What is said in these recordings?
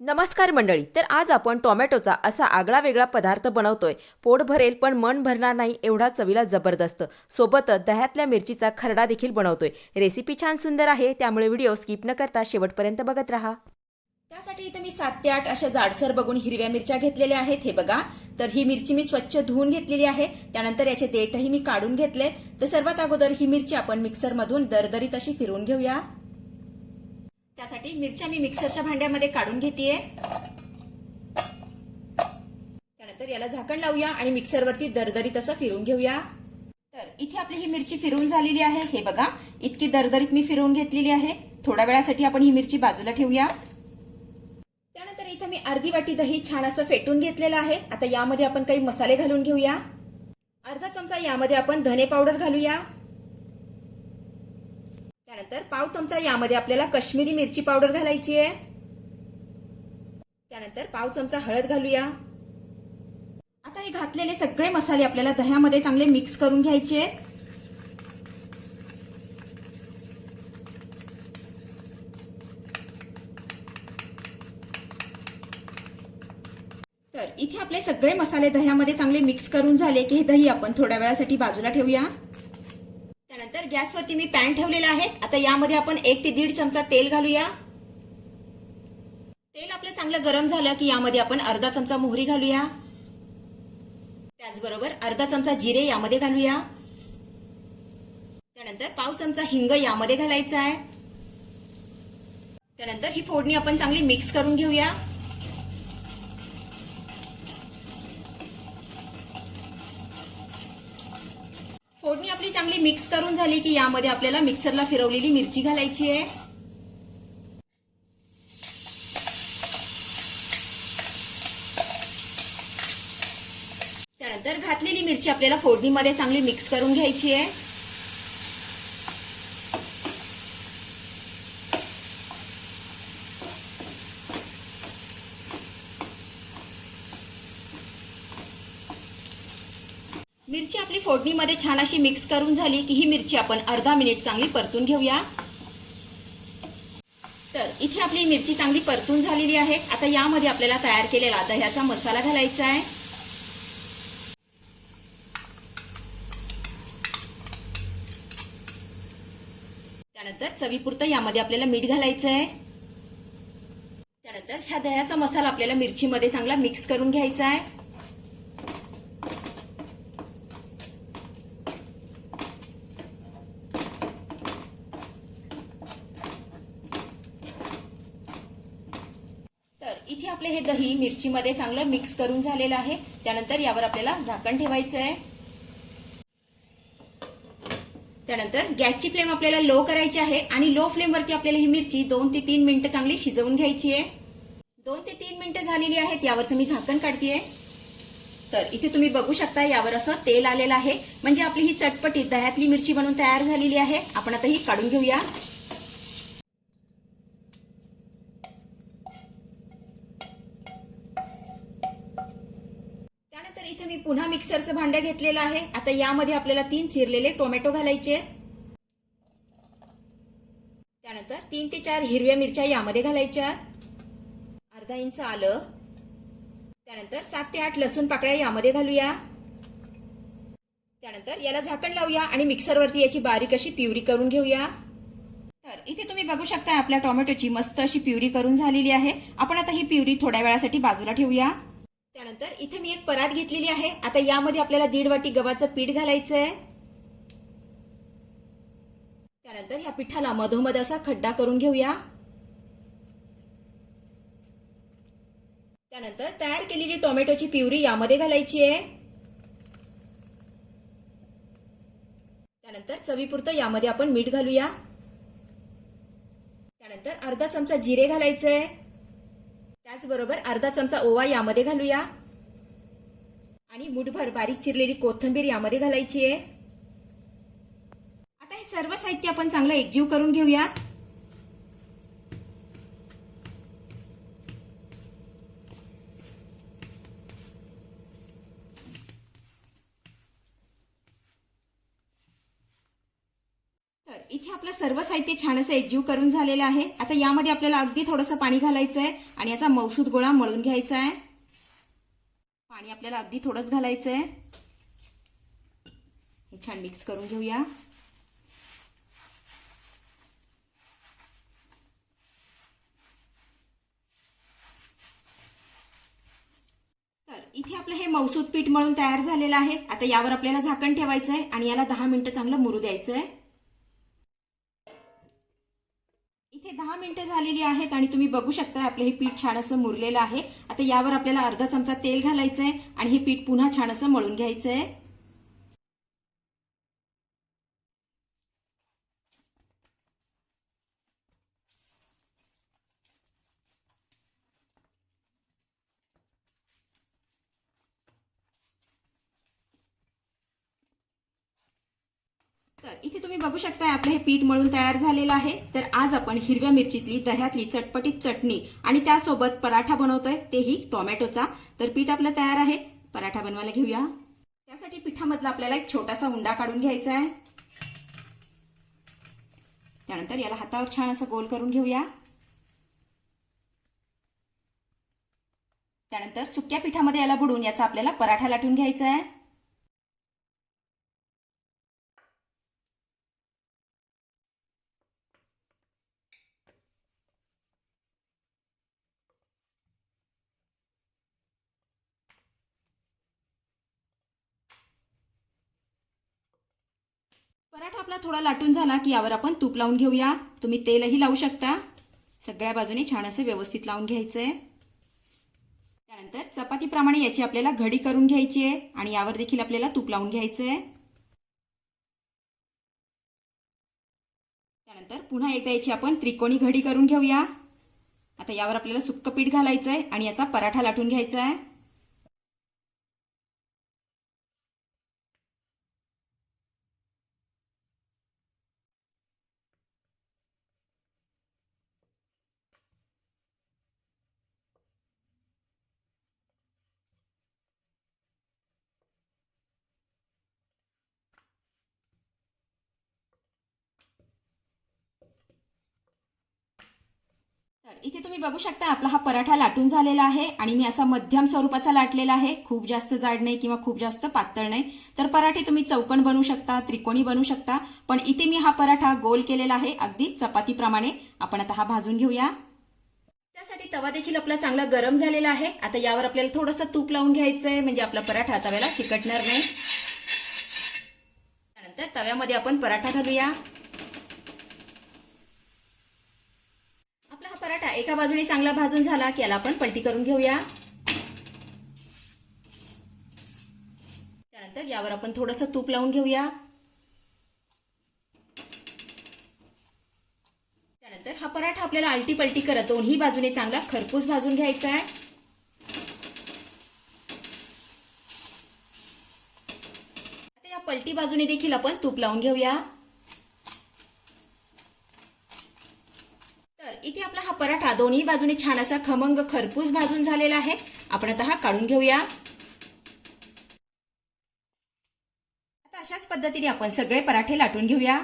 नमस्कार मंडळी तर आज आपण टोमॅटोचा असा आगळा वेगळा पदार्थ बनवतोय. पोट भरेल पण मन भरणार नाही एवढा चवीला जबरदस्त. सोबतच दह्यातल्या मिरचीचा खरडा देखील बनवतोय. रेसिपी छान सुंदर आहे त्यामुळे व्हिडिओ स्किप न करता शेवटपर्यंत बघत राहा. त्यासाठी इथे मी सात ते आठ अशा जाडसर बघून हिरव्या मिरच्या घेतलेल्या आहेत हे बघा. तर ही मिरची मी स्वच्छ धुवून घेतलेली आहे. त्यानंतर याचे देठही मी काढून घेतलेत. तर सर्वात अगोदर ही मिरची आपण मिक्सरमधून दरदरीत अशी फिरवून घेऊया. त्यासाठी मिरच्या मी मिक्सरच्या भांड्यामध्ये काढून घेतेय. त्यानंतर याला झाकण लावूया आणि मिक्सरवरती दरदरीत असं फिरून घेऊया. तर इथे आपली ही मिरची फिरून झालेली आहे. हे बघा इतकी दरदरीत मी फिरवून घेतलेली आहे. थोड्या वेळासाठी आपण ही मिरची बाजूला ठेवूया. त्यानंतर इथं मी अर्धी वाटी दही छान असं फेटून घेतलेलं आहे. आता यामध्ये आपण काही मसाले घालून घेऊया. अर्धा चमचा यामध्ये आपण धने पावडर घालूया. त्यानंतर पाव चमचा यामध्ये आपल्याला कश्मीरी मिरची पावडर घालायची आहे. त्यानंतर पाव चमचा हळद घालूया. आता हे घातलेले सगळे मसाले आपल्याला दह्यामध्ये चांगले मिक्स करून घ्यायचे आहेत. तर इथे आपले सगळे मसाले दह्यामध्ये चांगले मिक्स करून झाले की हे दही आपण थोड्या वेळासाठी बाजूला ठेवूया. तर गॅसवरती मी पॅन ठेवलेला आहे. आता यामध्ये आपण एक ते दीड चमचा तेल घालूया. तेल आपलं चांगलं गरम झालं की यामध्ये आपण अर्धा चमचा मोहरी घालूया. त्याचबरोबर अर्धा चमचा जिरे यामध्ये घालूया. त्यानंतर पाव चमचा हिंग यामध्ये घालायचा आहे. त्यानंतर ही फोडणी आपण चांगली मिक्स करून घेऊया फोडणी आपली चांगली मिक्स करून झाली की यामध्ये आपल्याला मिक्सरला फिरवलेली मिरची घालायची आहे. त्यानंतर घातलेली मिरची आपल्याला फोडणीमध्ये चांगली मिक्स करून घ्यायची आहे. मिरची आपली फोडणीमध्ये छान अशी मिक्स करून झाली की ही मिरची आपण अर्धा मिनिट चांगली परतून घेऊया. तर इथे आपली मिरची चांगली परतून झालेली आहे. आता यामध्ये आपल्याला तयार केलेला दह्याचा मसाला घालायचा आहे. त्यानंतर चवीपुरतं यामध्ये आपल्याला मीठ घालायचं आहे. त्यानंतर ह्या दह्याचा मसाला आपल्याला मिरचीमध्ये चांगला मिक्स करून घ्यायचा आहे. तर इथे आपले हे दही मिरचीमध्ये चांगलं मिक्स करून झालेलं आहे. त्यानंतर यावर आपल्याला झाकण ठेवायचं आहे. त्यानंतर गॅसची फ्लेम आपल्याला लो करायची आहे आणि लो फ्लेमवरती आपल्याला ही मिरची दोन ते तीन मिनिटं चांगली शिजवून घ्यायची आहे. दोन ते तीन मिनिटं झालेली आहेत यावरचं मी झाकण काढतेय. तर इथे तुम्ही बघू शकता यावर असं तेल आलेलं आहे. म्हणजे आपली ही चटपटीत दह्यातली मिरची बनवून तयार झालेली आहे. आपण आता ही काढून घेऊया त्यानंतर इथे मी पुन्हा मिक्सरचं भांडं घेतलेलं आहे. आता यामध्ये आपल्याला तीन चिरलेले टोमॅटो घालायचे. त्यानंतर तीन ते चार हिरव्या मिरच्या यामध्ये घालायच्या. अर्धा इंच आलं. त्यानंतर सात ते आठ लसूण पाकळ्या यामध्ये घालूया. त्यानंतर याला झाकण लावूया आणि मिक्सरवरती याची बारीक अशी प्युरी करून घेऊया. तर इथे तुम्ही बघू शकता आपल्या टोमॅटोची मस्त अशी प्युरी करून झालेली आहे. आपण आता ही प्युरी थोड्या वेळासाठी बाजूला ठेवूया. त्यानंतर इथे मी एक परात घेतलेली आहे. आता यामध्ये आपल्याला दीड वाटी गव्हाचं पीठ घालायचं आहे त्यानंतर ह्या पिठाला मधोमध असा खड्डा करून घेऊया. त्यानंतर तयार केलेली टोमॅटोची प्युरी यामध्ये घालायची आहे. त्यानंतर चवीपुरतं यामध्ये आपण मीठ घालूया. त्यानंतर अर्धा चमचा जिरे घालायचं आहे त्याचबरोबर अर्धा चमचा ओवा यामध्ये घालूया. आणि मुठभर बारीक चिरलेली कोथिंबीर यामध्ये घालायची आहे. आता हे सर्व साहित्य आपण चांगलं एकजीव करून घेऊया तर इथे आपलं सर्व साहित्य छान असं एकजीव करून झालेलं आहे. आता यामध्ये आपल्याला अगदी थोडंसं पाणी घालायचं आहे आणि याचा मौसूद गोळा मळून घ्यायचा आहे पाणी आपल्याला अगदी थोडंच घालायचं आहे हे छान मिक्स करून घेऊया. तर इथे आपलं हे मौसूद पीठ मळून तयार झालेलं आहे. आता यावर आपल्याला झाकण ठेवायचं आहे आणि याला दहा मिनिटं चांगलं मुरू द्यायचं आहे इथे दहा मिनिटं झालेली आहेत आणि तुम्ही बघू शकता आपलं हे पीठ छान असं मुरलेलं आहे. आता यावर आपल्याला अर्धा चमचा तेल घालायचं आहे आणि हे पीठ पुन्हा छान असं मळून घ्यायचं आहे तर इथे तुम्ही बघू शकता आपलं हे पीठ मळून तयार झालेलं आहे. तर आज आपण हिरव्या मिरचीतली दह्यातली चटपटीत चटणी आणि त्यासोबत पराठा बनवतोय तेही टोमॅटोचा. तर पीठ आपलं तयार आहे. पराठा बनवायला घेऊया. त्यासाठी पिठामधला आपल्याला एक छोटासा उंडा काढून घ्यायचा आहे. त्यानंतर याला हातावर छान असं गोल करून घेऊया. त्यानंतर सुक्या पिठामध्ये याला बुडून याचा आपल्याला पराठा लाटून घ्यायचा आहे. पराठा आपला थोडा लाटून झाला की यावर आपण तूप लावून घेऊया. तुम्ही तेलही लावू शकता. सगळ्या बाजूने छान असं व्यवस्थित लावून घ्यायचंय. त्यानंतर चपातीप्रमाणे याची आपल्याला घडी करून घ्यायची आहे आणि यावर देखील आपल्याला तूप लावून घ्यायचंय. त्यानंतर पुन्हा एकदा याची आपण त्रिकोणी घडी करून घेऊया. आता यावर आपल्याला सुक्क पीठ घालायचं आहे आणि याचा पराठा लाटून घ्यायचा आहे इथे तुम्ही बघू शकता आपला हा पराठा लाटून झालेला आहे आणि मी असा मध्यम स्वरूपाचा लाटलेला आहे. खूप जास्त जाड नाही किंवा खूप जास्त पातळ नाही. तर पराठे तुम्ही चौकण बनवू शकता त्रिकोणी बनवू शकता. पण इथे मी हा पराठा गोल केलेला आहे अगदी चपातीप्रमाणे. आपण आता हा भाजून घेऊया. त्यासाठी तवा देखील आपला चांगला गरम झालेला आहे. आता यावर आपल्याला थोडंसं तूप लावून घ्यायचं आहे म्हणजे आपला पराठा तव्याला चिकटणार नाही. त्यानंतर तव्यामध्ये आपण पराठा घालूया आपला हा पराठा एका बाजूने चांगला भाजून झाला की याला आपण पलटी करून घेऊया. त्यानंतर यावर आपण थोडंसं तूप लावून घेऊया. त्यानंतर हा पराठा आपल्याला आलटी पलटी करत दोन्ही बाजूने चांगला खरपूस भाजून घ्यायचा आहे. या पलटी बाजूने देखील आपण तूप लावून घेऊया तर इथे आपला हा पराठा दोन्ही बाजूने छान असा खमंग खरपूस भाजून झालेला आहे. आपण आता हा काढून घेऊया. आता अशाच पद्धतीने आपण सगळे पराठे लाटून घेऊया.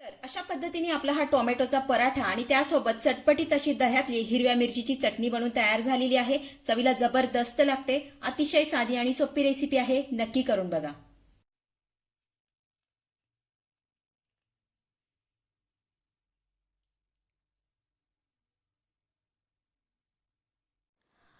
तर अशा पद्धतीने आपला हा टोमॅटोचा पराठा आणि त्यासोबत चटपटीत अशी दह्यातली हिरव्या मिरचीची चटणी बनवून तयार झालेली आहे. चवीला जबरदस्त लागते. अतिशय साधी आणि सोपी रेसिपी आहे. नक्की करून बघा.